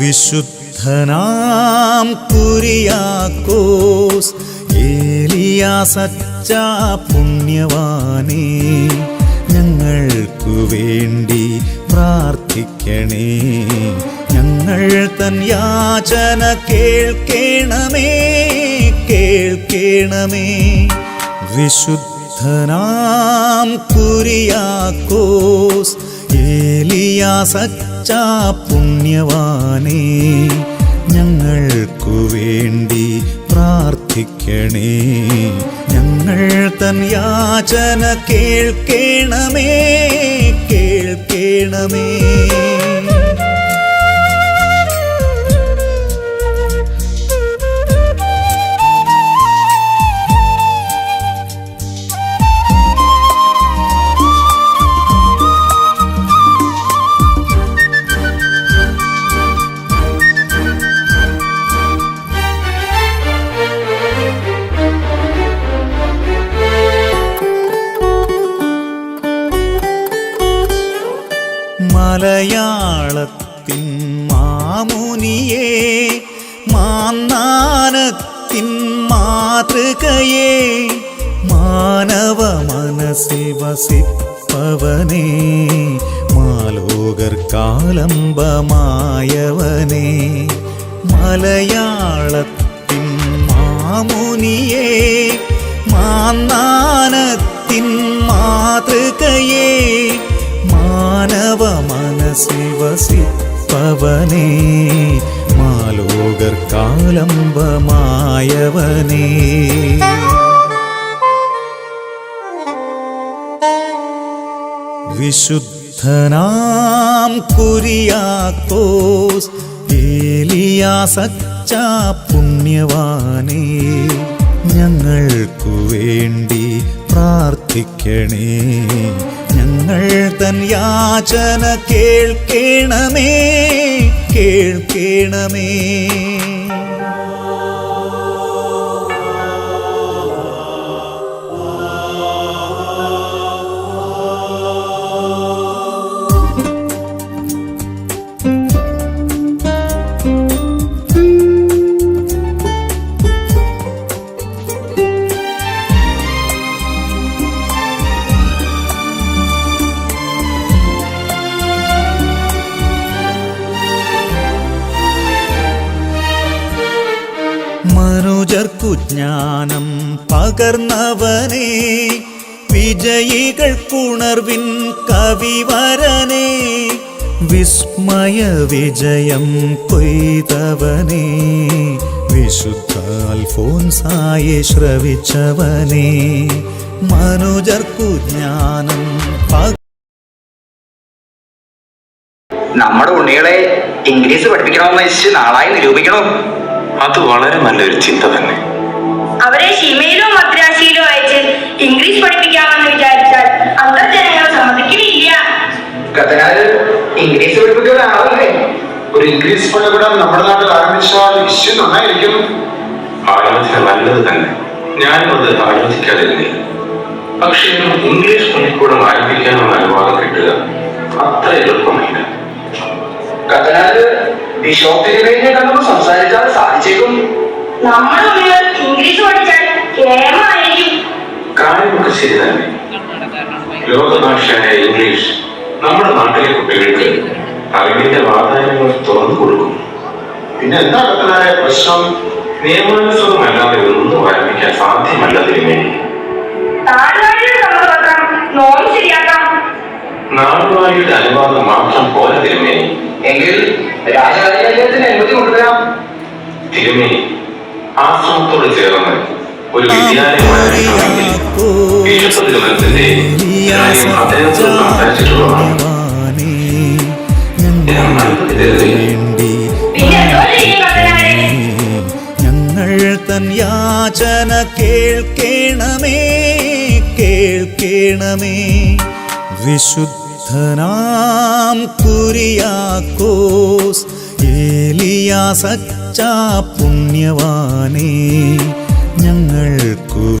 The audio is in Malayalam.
വിശുദ്ധനാം കുരിയാക്കോസ്. ഏലിയാ സച്ച പുണ്യവാനേ ഞങ്ങൾക്കു വേണ്ടി പ്രാർത്ഥിക്കണേ. ഞങ്ങൾ തൻ യാചന കേൾക്കേണമേ കേൾക്കേണമേ. വിശുദ്ധനാം കുരിയാക്കോസ് ഏലിയാ സച്ച പുണ്യവാനേ ഞങ്ങൾക്കു വേണ്ടി പ്രാർത്ഥിക്കണേ. ഞങ്ങൾ തൻ യാചന കേൾക്കേണമേ കേൾക്കേണമേ. മലയാളത്തിൻ മാമുനിയെ മാന്നാനത്തിൻ മാതൃകയെ മാനവ മനസ്സി വസിപ്പവനേ മാലോകർ കാലംബമായവനേ മലയാളത്തിൻ മാമുനിയെ മാന്നാനത്തിൻ മാതൃകയെ മനസ്സിൽ വസിപ്പവനേ മാലോകർ കാലംബമായവനേ വിശുദ്ധനാം കുരിയാക്കോസ് ഏലിയാ സച്ച പുണ്യവാനേ ഞങ്ങൾക്കു വേണ്ടി പ്രാർത്ഥിക്കണേ ഞങ്ങൾ തൻ യാചന കേൾക്കേണമേ കേൾക്കേണമേ. മനുജർക്കു ജ്ഞാനം പകർന്നവനേ. വിജയികൾക്കുണർവിൻ കവിവരനേ. വിസ്മയ വിജയം കൊയ്തവനേ. വിശുദ്ധ അൽഫോൻസായെ ശ്രവിച്ചവനേ. മനുജർക്കു ജ്ഞാനം നമ്മുടെ ഉണ്ണികളെ ഇംഗ്ലീഷ് പഠിപ്പിക്കണമെന്ന് വെച്ച് നാളായി നിരൂപിക്കണം? അത് വളരെ നല്ലൊരു ചിന്ത തന്നെ. അവരെ ഷിമയിലോ മദ്രാസിയിലോ അയച്ച് ഇംഗ്ലീഷ് പഠിപ്പിക്കാമെന്ന് വിചാരിച്ചാൽ അന്തർജനങ്ങൾ സമ്മതിക്കുന്നില്ല. കത്തനാല് ഇംഗ്ലീഷ് പഠിപ്പിക്കുന്ന ആളല്ലേ? ഒരു ഇംഗ്ലീഷ് പള്ളികൂടം നമ്മുടെ നാട്ടിൽ ആരംഭിച്ചാൽ ഇഷ്യൂ നന്നായിരിക്കും. ആലോചന നല്ലത് തന്നെ. ഞാനും അത് ആലോചിക്കാതിരുന്നേ പക്ഷേ ഇംഗ്ലീഷ് പള്ളിക്കൂടം ആരംഭിക്കാനുള്ള അനുവാദം കിട്ടുക അത്ര എളുപ്പമില്ല. കത്തനാല് ബിഷോപ്പ് വേണ്ടി കണ്ടപ്പോൾ സംസാരിച്ചാൽ സാധിച്ചേക്കും. നമ്മൾ ഇംഗ്ലീഷ് പഠിച്ചാൽ കേരളമായിരിക്കും. കാര്യമൊക്കെ ശരി തന്നെ. ലോകഭാഷയായ ഇംഗ്ലീഷ് നമ്മുടെ നാട്ടിലെ കുട്ടികൾക്ക് അറിവിന്റെ വാതായനങ്ങൾ തുറന്നു കൊടുക്കും. പിന്നെ എന്താ കത്തനായ പ്രശ്നം? നിയമാനുസൃതമല്ലാതെ ഒന്നും ആരംഭിക്കാൻ സാധ്യമല്ല തിരുമേനി നാടുവാഴിയുടെ അനുവാദം മാത്രം പോലെ തിരുമേനി. എങ്കിൽ രാജകാര്യത്തിന് അനുമതി കൊണ്ടുവരാം. തിരുമേനി ആശ്രമത്തോട് ചേർന്ന് ഒരു ഞങ്ങൾ തൻ യാചന കേൾക്കേണമേ കേൾക്കേണമേ. വിശുദ്ധനാം കുരിയാക്കോസ് ഏലിയാ സച്ചാ പുണ്യവാനേ ഞങ്ങൾക്കു